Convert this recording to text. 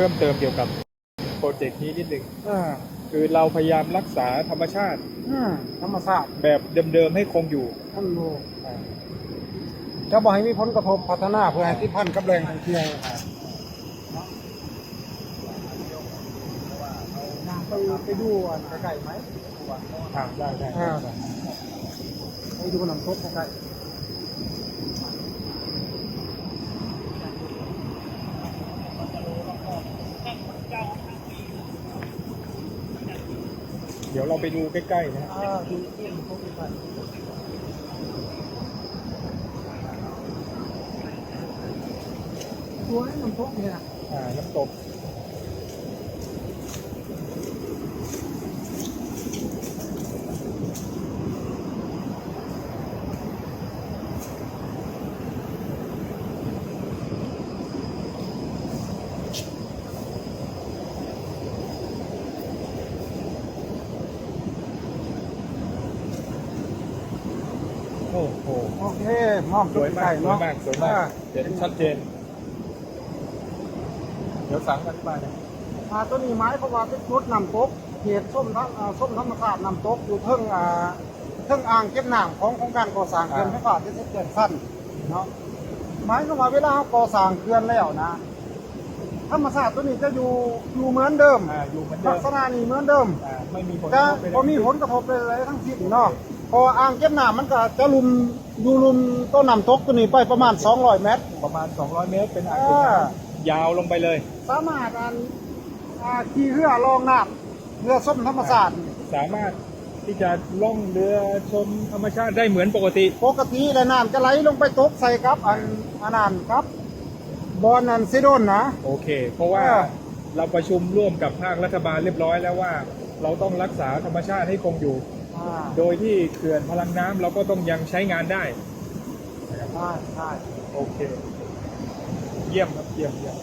พิ่มเติมเกี่ยวกับโปรเจกต์นี้นิดหนึ่งเออคือเราพยายามรักษาธรรมชาติ อืมธรรมชาติแบบเดิมๆให้คงอยู่ท่านดูจะบอกให้มีผลกระทบพัฒนาเพื่อให้ที่พันกับแรงท่องเที่ยวไปไปดูอันใกล้ๆไหมอ่าได้ได้อ่าไปดูน้ำตกใกล้ เดี๋ยวเราไปดูใกล้ๆนะๆอ่าดูน้ำตกใกล้ๆตัวนี้น้ำตกเนี่ยอ่าน้ำตก โอ้โหโอเคมองสวยมากสวยเนาะมากสวยมากอ่เห็นชัดเจน เดี๋ยวสังอธิบายหนะอ่าตัวนี้ไม้เพราะว่าเป็นจุดน้ำตกเขตส้มทั้งอ่าส้มธรรมชาติน้ำตกอยู่เทิงอ่าเทิงอ่างเก็บน้ำของโครงการก่อสร้างเขื่อนไฟฟ้าที่เกิดสั้นเนาะหมายความว่าเวลาเราก่อสร้างเขื่อนแล้วนะธรรมชาติตัวนี้จะอยู่อยู่เหมือนเดิมอ่าอยู่เหมือนเดิลัมกษณะนี้เหมือนเดิมอ่าไม่มีผลกจะระทบเลยพอมีผลกระทบเลยทั้งสิ้นเนาะ พออ่างเก็บน้ำมันก็จะลุมอยู่ลุมต้นน้ำตกตัวนี้ไปประมาณ 200 เมตร ประมาณ 200 เมตร เป็นอ่างอ่าเก็บน้ำยาวลงไปเลย สามารถอันอ่าขี่เรือลองน้ำเรือส้มธรรมศาสตร์สามารถที่จะล่องเรือชมธรรมชาติได้เหมือนปกติ ปกติแล้วน้ำจะไหลลงไปตกใส่กับ อันอันนั้นครับ บอลนันซิโดนนะ โอเค เพราะว่าอ่าเราประชุมร่วมกับภาครัฐบาลเรียบร้อยแล้วว่า เราต้องรักษาธรรมชาติให้คงอยู่อ่า โดยที่เขื่อนพลังน้ำเราก็ต้องยังใช้งานได้ใช่ใช่โอเค เยี่ยมครับเยี่ยมเยี่ยม